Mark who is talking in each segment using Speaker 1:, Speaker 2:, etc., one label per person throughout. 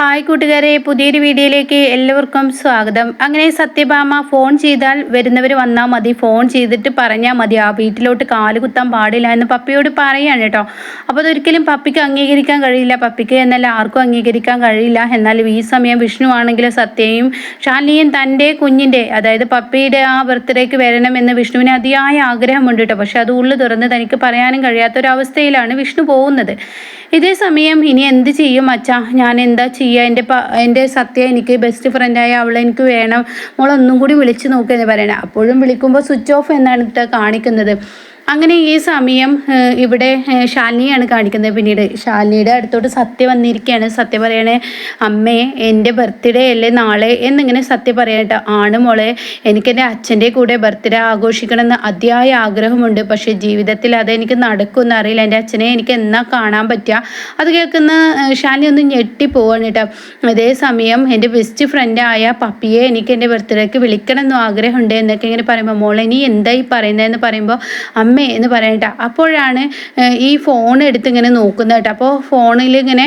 Speaker 1: Hi കൂട്ടുകാരെ പുതിയൊരു വീഡിയോയിലേക്ക് എല്ലാവർക്കും സ്വാഗതം. അങ്ങനെ സത്യഭാമ ഫോൺ ചെയ്താൽ വരുന്നവർ വന്നാൽ മതി ഫോൺ ചെയ്തിട്ട് പറഞ്ഞാൽ മതി. ആ വീട്ടിലോട്ട് കാൽ കുത്താൻ പാടില്ല എന്ന് പപ്പിയോട് പറയാണ് കേട്ടോ. അപ്പോൾ അതൊരിക്കലും പപ്പിക്ക് അംഗീകരിക്കാൻ കഴിയില്ല. പപ്പിക്ക് എന്നാൽ ആർക്കും അംഗീകരിക്കാൻ കഴിയില്ല. എന്നാലും ഈ സമയം വിഷ്ണു ആണെങ്കിലും സത്യയും ശാലിനിയും തന്റെ കുഞ്ഞിന്റെ അതായത് പപ്പിയുടെ ആ ബർത്ത്ഡേക്ക് വരണമെന്ന് വിഷ്ണുവിന് അതിയായ ആഗ്രഹമുണ്ട് കേട്ടോ. പക്ഷെ അത് ഉള്ളു തുറന്ന് തനിക്ക് പറയാനും കഴിയാത്തൊരവസ്ഥയിലാണ് വിഷ്ണു പോകുന്നത്. ഇതേ സമയം ഇനി എന്ത് ചെയ്യും? അച്ഛാ ഞാൻ എന്താ ചെയ്യുക. എന്റെ എന്റെ സത്യ എനിക്ക് ബെസ്റ്റ് ഫ്രണ്ടായ അവളെ എനിക്ക് വേണം. മോളൊന്നും കൂടി വിളിച്ച് നോക്കുക എന്ന് പറയണം. അപ്പോഴും വിളിക്കുമ്പോൾ സ്വിച്ച് ഓഫ് എന്നാണ് കാണിക്കുന്നത്. അങ്ങനെ ഈ സമയം ഇവിടെ ശാലിനിയാണ് കാണിക്കുന്നത്. പിന്നീട് ശാലിനിയുടെ അടുത്തോട്ട് സത്യ വന്നിരിക്കുകയാണ്. സത്യ പറയണേ അമ്മേ എന്റെ ബർത്ത്ഡേ അല്ലേ നാളെ? എന്നിങ്ങനെ സത്യ പറയട്ടെ ആണ് മോളെ എനിക്കെന്റെ അച്ഛന്റെ കൂടെ ബർത്ത്ഡേ ആഘോഷിക്കണമെന്ന് അതിയായ ആഗ്രഹമുണ്ട്. പക്ഷേ ജീവിതത്തിൽ അതെനിക്ക് നടക്കുമെന്ന് അറിയില്ല. എന്റെ അച്ഛനെ എനിക്ക് എന്നാ കാണാൻ പറ്റുക? അത് കേൾക്കുന്ന ശാലിനി ഒന്ന് ഞെട്ടിപ്പോവാണ് കേട്ടോ. അതേ സമയം എന്റെ ബെസ്റ്റ് ഫ്രണ്ടായ പപ്പിയെ എനിക്ക് എന്റെ ബർത്ത്ഡേക്ക് വിളിക്കണമെന്നും ആഗ്രഹമുണ്ട്. എന്നൊക്കെ ഇങ്ങനെ പറയുമ്പോൾ മോളെ നീ എന്തായി പറയുന്നതെന്ന് പറയുമ്പോൾ അമ്മേ എന്ന് പറയട്ട അപ്പോഴാണ് ഈ ഫോൺ എടുത്ത് ഇങ്ങനെ നോക്കുന്നത് കേട്ടോ. അപ്പോൾ ഫോണിൽ ഇങ്ങനെ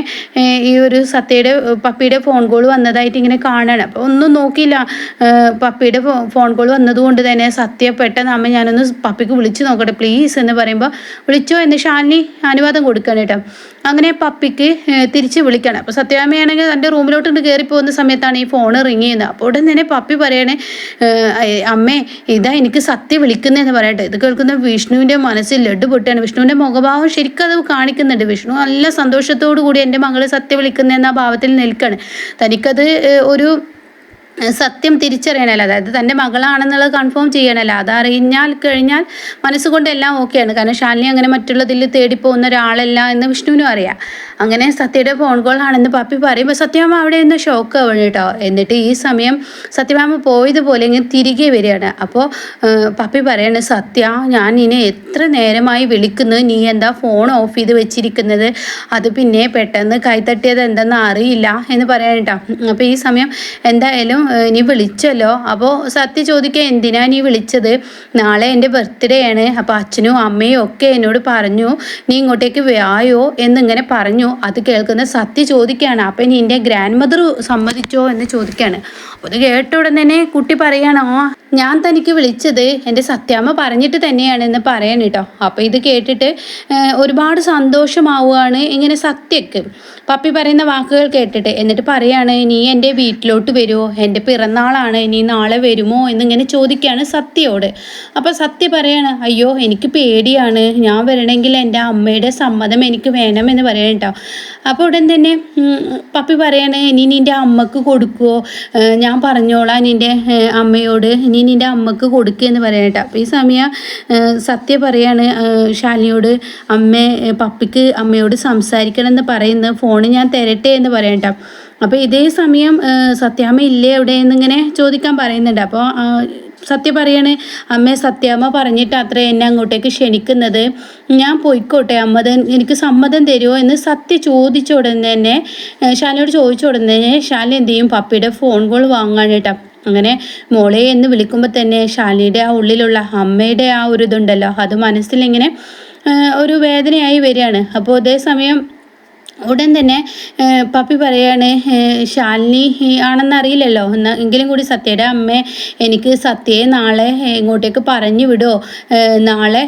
Speaker 1: ഈ ഒരു സത്യയുടെ പപ്പിയുടെ ഫോൺ കോൾ വന്നതായിട്ട് ഇങ്ങനെ കാണണം. അപ്പോൾ ഒന്നും നോക്കിയില്ല. പപ്പിയുടെ ഫോൺ കോൾ വന്നതുകൊണ്ട് തന്നെ സത്യ പെട്ടെന്ന് അമ്മ ഞാനൊന്ന് പപ്പിക്ക് വിളിച്ച് നോക്കട്ടെ പ്ലീസ് എന്ന് പറയുമ്പോൾ വിളിച്ചോ എന്ന് ഷാലിനി അനുവാദം കൊടുക്കണം കേട്ടോ. അങ്ങനെ പപ്പിക്ക് തിരിച്ച് വിളിക്കണം. അപ്പോൾ സത്യാമ്മയാണെങ്കിൽ തന്റെ റൂമിലോട്ട് കയറി പോകുന്ന സമയത്താണ് ഈ ഫോൺ റിങ് ചെയ്യുന്നത്. അപ്പോൾ ഉടൻ തന്നെ പപ്പി പറയണേ അമ്മേ ഇതാ എനിക്ക് സത്യ വിളിക്കുന്നതെന്ന് പറയട്ടെ. ഇത് കേൾക്കുന്ന വിഷ്ണുവിന്റെ മനസ്സിൽ ലഡു പൊട്ടാണ് വിഷ്ണുവിന്റെ മുഖഭാവം ശരിക്കും അത് കാണിക്കുന്നുണ്ട്. വിഷ്ണു നല്ല സന്തോഷത്തോടു കൂടി എന്റെ മകൾ സത്യ വിളിക്കുന്നതെന്ന ഭാവത്തിൽ നിൽക്കുകയാണ് തനിക്കത് ഒരു സത്യം തിരിച്ചറിയണമല്ലോ അതായത് തന്റെ മകളാണെന്നുള്ളത് കൺഫേം ചെയ്യണമല്ലോ അതറിഞ്ഞാൽ കഴിഞ്ഞാൽ മനസ്സുകൊണ്ട് എല്ലാം ഓക്കെയാണ് കാരണം ശാലിനി അങ്ങനെ മറ്റുള്ളതിൽ തേടിപ്പോകുന്ന ഒരാളല്ല എന്ന് വിഷ്ണുവിനും അറിയാം. അങ്ങനെ സത്യയുടെ ഫോൺ കോൾ ആണെന്ന് പപ്പി പറയുമ്പോൾ സത്യമാമ അവിടെ നിന്ന് ഷോക്ക് ആവണം കേട്ടോ. എന്നിട്ട് ഈ സമയം സത്യമാമ പോയതുപോലെ ഇങ്ങനെ തിരികെ വരികയാണ്. അപ്പോൾ പപ്പി പറയാണ് സത്യ ഞാൻ ഇനി എത്ര നേരമായി വിളിക്കുന്നത് നീ എന്താ ഫോൺ ഓഫ് ചെയ്ത് വെച്ചിരിക്കുന്നത്? അത് പിന്നെ പെട്ടെന്ന് കൈത്തട്ടിയത് എന്തെന്ന് അറിയില്ല എന്ന് പറയാൻ കേട്ടോ. അപ്പോൾ ഈ സമയം എന്തായാലും നീ വിളിച്ചല്ലോ? അപ്പോൾ സത്യ ചോദിക്കുക എന്തിനാ നീ വിളിച്ചത്? നാളെ എന്റെ ബർത്ത്ഡേ ആണ്. അപ്പോൾ അച്ഛനും അമ്മയും ഒക്കെ എന്നോട് പറഞ്ഞു നീ ഇങ്ങോട്ടേക്ക് വായോ? എന്നിങ്ങനെ പറഞ്ഞു. അത് കേൾക്കുന്ന സത്യ ചോദിക്കുകയാണ് അപ്പം നിന്റെ ഗ്രാൻഡ് മദർ സമ്മതിച്ചോ? എന്ന് ചോദിക്കുകയാണ്. അപ്പോൾ അത് കേട്ട ഉടൻ തന്നെ കുട്ടി പറയണോ ഞാൻ തനിക്ക് വിളിച്ചത് എന്റെ സത്യാമ്മ പറഞ്ഞിട്ട് തന്നെയാണ് എന്ന് പറയാൻ കേട്ടോ. അപ്പോൾ ഇത് കേട്ടിട്ട് ഒരുപാട് സന്തോഷമാവുകയാണ് ഇങ്ങനെ സത്യക്ക്. പപ്പി പറയുന്ന വാക്കുകൾ കേട്ടിട്ട് എന്നിട്ട് പറയാണ് നീ എന്റെ വീട്ടിലോട്ട് വരുമോ എന്റെ പിറന്നാളാണ്. നീ നാളെ വരുമോ? എന്നിങ്ങനെ ചോദിക്കുകയാണ് സത്യയോട്. അപ്പോൾ സത്യ പറയാണ് അയ്യോ എനിക്ക് പേടിയാണ്. ഞാൻ വരണമെങ്കിൽ എന്റെ അമ്മയുടെ സമ്മതം എനിക്ക് വേണമെന്ന് പറയാൻ കേട്ടോ. അപ്പോൾ ഉടൻ തന്നെ പപ്പി പറയാണ് നീ നിന്റെ അമ്മയ്ക്ക് കൊടുക്കുമോ ഞാൻ പറഞ്ഞോളാം നിന്റെ അമ്മയോട്. അമ്മയോട് ഇനി നിന്റെ അമ്മയ്ക്ക് കൊടുക്കുക എന്ന് പറയാൻ കേട്ടോ അപ്പോൾ ഈ സമയം സത്യ പറയാണ് ശാലിനിയോട് അമ്മ പപ്പിക്ക് അമ്മയോട് സംസാരിക്കണം എന്ന് പറയുന്നത് ഫോണ് ഞാൻ തരട്ടെ എന്ന് പറയട്ടോ അപ്പോൾ ഇതേ സമയം സത്യാമ്മ ഇല്ലേ എവിടെ എന്നിങ്ങനെ ചോദിക്കാൻ പറയുന്നുണ്ട്. അപ്പോൾ സത്യ പറയാണ് അമ്മേ സത്യാമ്മ പറഞ്ഞിട്ട് അത്ര എന്നെ അങ്ങോട്ടേക്ക് ക്ഷണിക്കുന്നത്. ഞാൻ പോയിക്കോട്ടെ അമ്മ എനിക്ക് സമ്മതം തരുമോ എന്ന് സത്യ ചോദിച്ച ഉടനെ തന്നെ ശാലിനോട് ചോദിച്ച ഉടനെ ശാലിനി എന്ത് ചെയ്യും? പപ്പിയുടെ ഫോൺ കോൾ വാങ്ങാൻ അങ്ങനെ മോളെ എന്ന് വിളിക്കുമ്പോൾ തന്നെ ഷാലിയുടെ ആ ഉള്ളിലുള്ള അമ്മയുടെ ആ ഒരു ഇതുണ്ടല്ലോ അത് മനസ്സിലിങ്ങനെ ഒരു വേദനയായി വരികയാണ്. അപ്പോൾ അതേ സമയം ഉടൻ തന്നെ പപ്പി പറയാണ് ശാലിനി ആണെന്നറിയില്ലല്ലോ എന്നാൽ എങ്കിലും കൂടി സത്യയുടെ അമ്മ എനിക്ക് സത്യയെ നാളെ ഇങ്ങോട്ടേക്ക് പറഞ്ഞു വിടുമോ നാളെ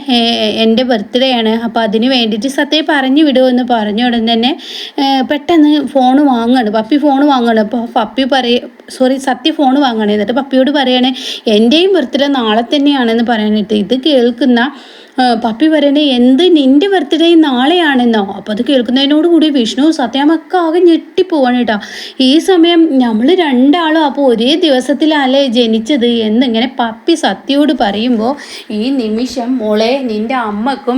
Speaker 1: എന്റെ ബർത്ത്ഡേ ആണ് അപ്പോൾ അതിന് വേണ്ടിയിട്ട് സത്യയെ പറഞ്ഞു വിടുമോ എന്ന് പറഞ്ഞ ഉടൻ തന്നെ പെട്ടെന്ന് ഫോൺ വാങ്ങാണ് പപ്പി ഫോൺ വാങ്ങാണ്. അപ്പോൾ പപ്പി പറയ സോറി സത്യ ഫോൺ വാങ്ങണേ എന്നിട്ട് പപ്പിയോട് പറയണേ എന്റെയും ബർത്ത്ഡേ നാളെ തന്നെയാണെന്ന് പറയാനായിട്ട് ഇത് കേൾക്കുന്ന പപ്പി പറയണേ എന്ത് നിന്റെ ബർത്ത്ഡേ നാളെയാണെന്നോ? അപ്പോൾ അത് കേൾക്കുന്നതിനോട് കൂടി വിഷ്ണു സത്യാമൊക്കെ ആകെ ഞെട്ടിപ്പോവാണ് കേട്ടോ. ഈ സമയം നമ്മൾ രണ്ടാളും അപ്പോൾ ഒരേ ദിവസത്തിലല്ലേ ജനിച്ചത് എന്നിങ്ങനെ പപ്പി സത്യയോട് പറയുമ്പോൾ ഈ നിമിഷം മോളെ നിന്റെ അമ്മക്കും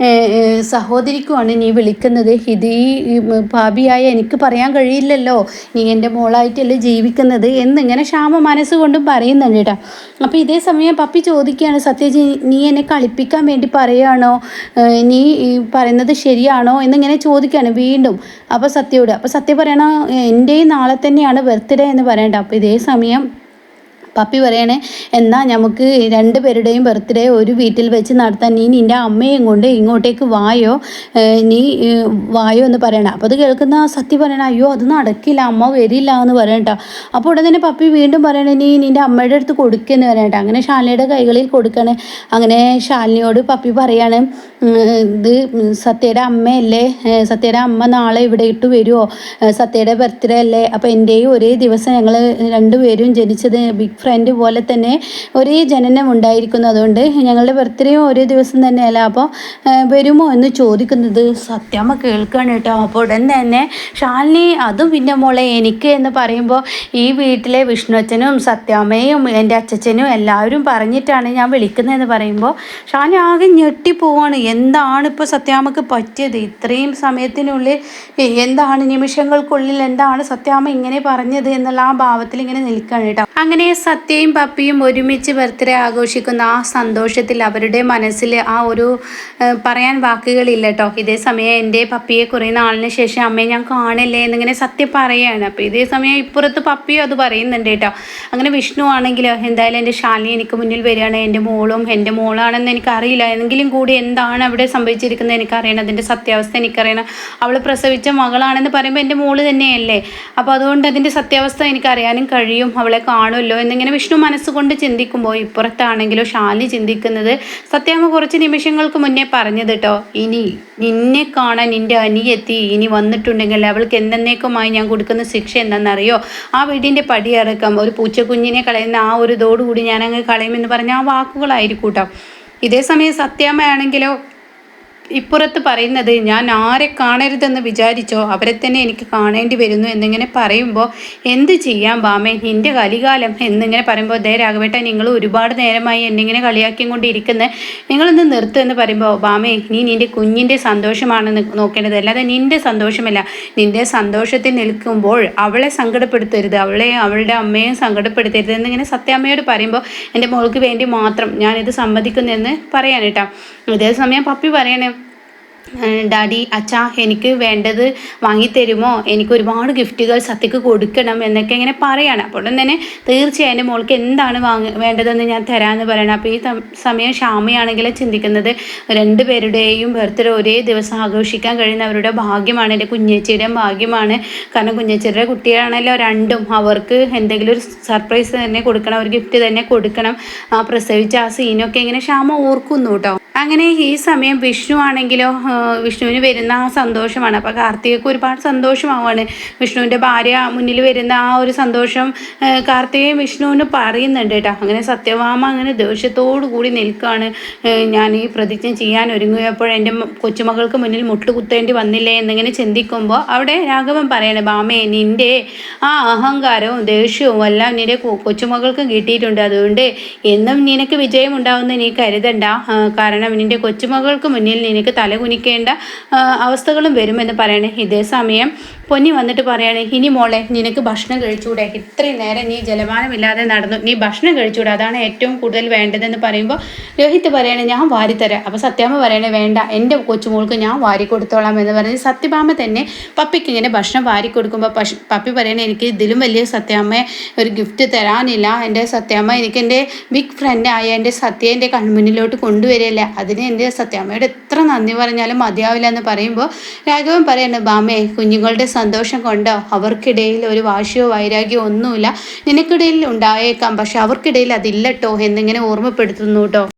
Speaker 1: ഏ, സഹോദരിക്കുമാണ് നീ വിളിക്കുന്നത്. ഇത് ഈ എനിക്ക് പറയാൻ കഴിയില്ലല്ലോ. നീ എന്റെ മോളായിട്ടല്ലേ ജീവിക്കുന്നത് എന്നിങ്ങനെ ക്ഷാമ മനസ്സുകൊണ്ടും പറയുന്നുണ്ട് കേട്ടോ. അപ്പോൾ ഇതേ സമയം പപ്പി ചോദിക്കുകയാണ് സത്യജി നീ എന്നെ കളിപ്പിക്കാൻ വേണ്ടി പറയുകയാണോ? നീ പറയുന്നത് ശരിയാണോ? എന്നിങ്ങനെ ചോദിക്കുകയാണ് വീണ്ടും അപ്പോൾ സത്യയോട്. അപ്പോൾ സത്യ പറയണ എന്റെയും നാളെ തന്നെയാണ് ബർത്ത്ഡേ എന്ന് പറയണ്ട. അപ്പോൾ ഇതേ സമയം പപ്പി പറയണേ എന്നാൽ നമുക്ക് രണ്ടുപേരുടെയും ബർത്ത്ഡേ ഒരു വീട്ടിൽ വെച്ച് നടത്താൻ നീ നിന്റെ അമ്മയും കൊണ്ട് ഇങ്ങോട്ടേക്ക് വായോ? നീ വായോ എന്ന് പറയണം. അപ്പോൾ അത് കേൾക്കുന്ന സത്യം പറയണ അയ്യോ അത് നടക്കില്ല അമ്മ വരില്ല എന്ന് പറയണ്ട അപ്പോൾ ഉടനെ തന്നെ പപ്പി വീണ്ടും പറയണേ നീ നിന്റെ അമ്മയുടെ അടുത്ത് കൊടുക്കുമെന്ന് പറയണ്ട അങ്ങനെ ശാലിനിയുടെ കൈകളിൽ കൊടുക്കണേ. അങ്ങനെ ശാലിനിയോട് പപ്പി പറയാണ് ഇത് സത്യയുടെ അമ്മയല്ലേ? സത്യയുടെ അമ്മ നാളെ ഇവിടെ ഇട്ട് വരുമോ സത്യയുടെ ബർത്ത്ഡേ അല്ലേ? അപ്പോൾ എന്റെയും ഒരേ ദിവസം ഞങ്ങൾ രണ്ടുപേരും ജനിച്ചത് ബിഗ് ഫ്രണ്ട് പോലെ തന്നെ ഒരേ ജനനം ഉണ്ടായിരിക്കുന്നതുകൊണ്ട് ഞങ്ങളുടെ ബർത്ത്ഡേയും ഒരേ ദിവസം തന്നെയല്ല. അപ്പോൾ വരുമോ എന്ന് ചോദിക്കുന്നത് സത്യമ്മ കേൾക്കുകയാണ് കേട്ടോ. അപ്പോൾ ഉടൻ തന്നെ ഷാലിനി അതും പിന്നെ മോളെ എനിക്ക് എന്ന് പറയുമ്പോൾ ഈ വീട്ടിലെ വിഷ്ണുവച്ചനും സത്യാമ്മയും എന്റെ അച്ഛനും എല്ലാവരും പറഞ്ഞിട്ടാണ് ഞാൻ വിളിക്കുന്നതെന്ന് പറയുമ്പോൾ ഷാനി ആകെ ഞെട്ടിപ്പോവാണ് എന്താണ് ഇപ്പോൾ സത്യാമ്മക്ക് പറ്റിയത്? ഇത്രയും സമയത്തിനുള്ളിൽ എന്താണ്? നിമിഷങ്ങൾക്കുള്ളിൽ എന്താണ് സത്യാമ്മ ഇങ്ങനെ പറഞ്ഞത് എന്നുള്ള ആ ഭാവത്തിൽ ഇങ്ങനെ നിൽക്കുകയാണ് കേട്ടോ. അങ്ങനെ സത്യയും പപ്പിയും ഒരുമിച്ച് ബർത്ത്ഡേ ആഘോഷിക്കുന്ന ആ സന്തോഷത്തിൽ അവരുടെ മനസ്സിൽ ആ ഒരു പറയാൻ വാക്കുകളില്ല കേട്ടോ ഇതേ സമയം എന്റെ പപ്പിയെ കുറേ നാളിന് ശേഷം അമ്മയെ ഞാൻ കാണില്ലേ എന്നിങ്ങനെ സത്യം പറയുകയാണ് അപ്പോൾ ഇതേ സമയം ഇപ്പുറത്ത് പപ്പിയും അത് പറയുന്നുണ്ട് കേട്ടോ അങ്ങനെ വിഷ്ണു ആണെങ്കിലോ എന്തായാലും എന്റെ ശാലിനി എനിക്ക് മുന്നിൽ വരികയാണ്. എന്റെ മോളും എന്റെ മോളാണെന്ന് എനിക്കറിയില്ല. എങ്കിലും കൂടി എന്താണ് അവിടെ സംഭവിച്ചിരിക്കുന്നത് എനിക്കറിയണം. അതിന്റെ സത്യാവസ്ഥ എനിക്കറിയണം. അവൾ പ്രസവിച്ച മകളാണെന്ന് പറയുമ്പോൾ എന്റെ മോൾ തന്നെയല്ലേ? അപ്പോൾ അതുകൊണ്ട് അതിന്റെ സത്യാവസ്ഥ എനിക്കറിയാനും കഴിയും. അവളെ കാണുമല്ലോ എന്നിങ്ങനെ വിഷ്ണു മനസ്സുകൊണ്ട് ചിന്തിക്കുമ്പോൾ ഇപ്പുറത്താണെങ്കിലോ ശാലി ചിന്തിക്കുന്നത് സത്യാമ്മ കുറച്ച് നിമിഷങ്ങൾക്ക് മുന്നേ പറഞ്ഞത് കേട്ടോ ഇനി നിന്നെ കാണാൻ നിന്റെ അനിയെത്തി ഇനി വന്നിട്ടുണ്ടെങ്കിൽ അവൾക്ക് എന്തെന്നേക്കുമായി ഞാൻ കൊടുക്കുന്ന ശിക്ഷ എന്താണെന്നറിയോ? ആ വീടിന്റെ പടിയിറക്കം ഒരു പൂച്ചക്കുഞ്ഞിനെ കളയുന്ന ആ ഒരു ഇതോടുകൂടി ഞാൻ കളയുമെന്ന് പറഞ്ഞ ആ വാക്കുകളായിരിക്കും കേട്ടോ ഇതേ സമയം സത്യാമ്മയാണെങ്കിലോ ഇപ്പുറത്ത് പറയുന്നത് ഞാൻ ആരെ കാണരുതെന്ന് വിചാരിച്ചോ? അവരെ തന്നെ എനിക്ക് കാണേണ്ടി വരുന്നു എന്നിങ്ങനെ പറയുമ്പോൾ എന്ത് ചെയ്യാം ബാമേ? നിന്റെ കലികാലം എന്നിങ്ങനെ പറയുമ്പോൾ ദേ രാഘവേട്ട നിങ്ങൾ ഒരുപാട് നേരമായി എന്നിങ്ങനെ കളിയാക്കിയും കൊണ്ടിരിക്കുന്നത് നിങ്ങളൊന്ന് നിർത്തും എന്ന് പറയുമ്പോൾ ബാമേ നീ നിന്റെ കുഞ്ഞിന്റെ സന്തോഷമാണ് നോക്കേണ്ടത്. അല്ലാതെ നിന്റെ സന്തോഷമല്ല. നിന്റെ സന്തോഷത്തിൽ നിൽക്കുമ്പോൾ അവളെ സങ്കടപ്പെടുത്തരുത്. അവളെ അവളുടെ അമ്മയും സങ്കടപ്പെടുത്തരുത് എന്നിങ്ങനെ സത്യാമ്മയോട് പറയുമ്പോൾ എന്റെ മോൾക്ക് വേണ്ടി മാത്രം ഞാനിത് സമ്മതിക്കുന്നെന്ന് പറയാൻ കേട്ടോ. ഇതേ സമയം പപ്പി പറയണേ ഡാഡി അച്ഛാ എനിക്ക് വേണ്ടത് വാങ്ങിത്തരുമോ എനിക്ക് ഒരുപാട് ഗിഫ്റ്റുകൾ സത്യക്ക് കൊടുക്കണം എന്നൊക്കെ ഇങ്ങനെ പറയാണ്. അപ്പോൾ തന്നെ തീർച്ചയായും എന്റെ മോൾക്ക് എന്താണ് വാങ്ങ വേണ്ടതെന്ന് ഞാൻ തരാമെന്ന് പറയണം. അപ്പോൾ ഈ സമയം ഷാമയാണെങ്കിൽ ചിന്തിക്കുന്നത് രണ്ടുപേരുടെയും ബർത്ത്ഡേ ഒരേ ദിവസം ആഘോഷിക്കാൻ കഴിയുന്ന അവരുടെ ഭാഗ്യമാണ് എന്റെ കുഞ്ഞേച്ചിയുടെയും ഭാഗ്യമാണ്. കാരണം കുഞ്ഞേച്ചിയുടെ കുട്ടിയാണല്ലോ രണ്ടും. അവർക്ക് എന്തെങ്കിലും ഒരു സർപ്രൈസ് തന്നെ കൊടുക്കണം ഒരു ഗിഫ്റ്റ് തന്നെ കൊടുക്കണം. ആ പ്രസവിച്ച ആ സീനൊക്കെ ഇങ്ങനെ ക്ഷാമ ഓർക്കുന്നു കേട്ടോ. അങ്ങനെ ഈ സമയം വിഷ്ണു ആണെങ്കിലോ വിഷ്ണുവിന് വരുന്ന ആ സന്തോഷമാണ്. അപ്പോൾ കാർത്തികക്ക് ഒരുപാട് സന്തോഷമാവാണ്. വിഷ്ണുവിന്റെ ഭാര്യ മുന്നിൽ വരുന്ന ആ ഒരു സന്തോഷം കാർത്തികയും വിഷ്ണുവിന് പറയുന്നുണ്ട് കേട്ടോ. അങ്ങനെ സത്യഭാമ അങ്ങനെ ദേഷ്യത്തോടു കൂടി നിൽക്കുകയാണ് ഞാൻ ഈ പ്രതിജ്ഞ ചെയ്യാൻ ഒരുങ്ങിയപ്പോൾ എന്റെ കൊച്ചുമകൾക്ക് മുന്നിൽ മുട്ടുകുത്തേണ്ടി വന്നില്ലേ എന്നിങ്ങനെ ചിന്തിക്കുമ്പോൾ അവിടെ രാഘവൻ പറയണേ ബാമേ നിന്റെ ആ അഹങ്കാരവും ദേഷ്യവും എല്ലാം നിന്റെ കൊച്ചുമകൾക്കും കിട്ടിയിട്ടുണ്ട്. അതുകൊണ്ട് എന്നും നിനക്ക് വിജയം ഉണ്ടാവുമെന്ന് നീ കരുതണ്ട. ആ, കാരണം നിന്റെ കൊച്ചുമകൾക്ക് മുന്നിൽ നിനക്ക് തലകുനിക്കേണ്ട അവസ്ഥകളും വരുമെന്ന് പറയണേ. ഇതേ സമയം പൊന്നി വന്നിട്ട് പറയുകയാണ് ഇനി മോളെ നിനക്ക് ഭക്ഷണം കഴിച്ചുകൂടെ? ഇത്രയും നേരം നീ ജലപാനമില്ലാതെ നടന്നു. നീ ഭക്ഷണം കഴിച്ചുകൂടെ? അതാണ് ഏറ്റവും കൂടുതൽ വേണ്ടതെന്ന് പറയുമ്പോൾ രോഹിത് പറയണേ ഞാൻ വാരിത്തരാം. അപ്പോൾ സത്യാമ്മ പറയണേ വേണ്ട എന്റെ കൊച്ചുമോൾക്ക് ഞാൻ വാരി കൊടുത്തോളാം എന്ന് പറഞ്ഞ് സത്യഭാമ തന്നെ പപ്പിക്ക് ഇങ്ങനെ ഭക്ഷണം വാരി കൊടുക്കുമ്പോൾ പക്ഷ പപ്പി പറയണേ എനിക്ക് ഇതിലും വലിയ സത്യാമ്മയെ ഒരു ഗിഫ്റ്റ് തരാനില്ല. എന്റെ സത്യാമ്മ എനിക്ക് എന്റെ ബിഗ് ഫ്രണ്ടായ എന്റെ സത്യ എന്റെ കൺമുന്നിലോട്ട് കൊണ്ടുവരികയല്ല അതിന് എന്റെ സത്യാമ്മയോട് എത്ര നന്ദി പറഞ്ഞാലും മതിയാവില്ല എന്ന് പറയുമ്പോൾ രാഘവൻ പറയണേ ബാമേ കുഞ്ഞുങ്ങളുടെ സന്തോഷം കൊണ്ടോ? അവർക്കിടയിൽ ഒരു വാശിയോ വൈരാഗ്യമോ ഒന്നുമില്ല. നിനക്കിടയിൽ ഉണ്ടായേക്കാം പക്ഷെ അവർക്കിടയിൽ അതില്ലട്ടോ എന്നിങ്ങനെ ഓർമ്മപ്പെടുത്തുന്നു കേട്ടോ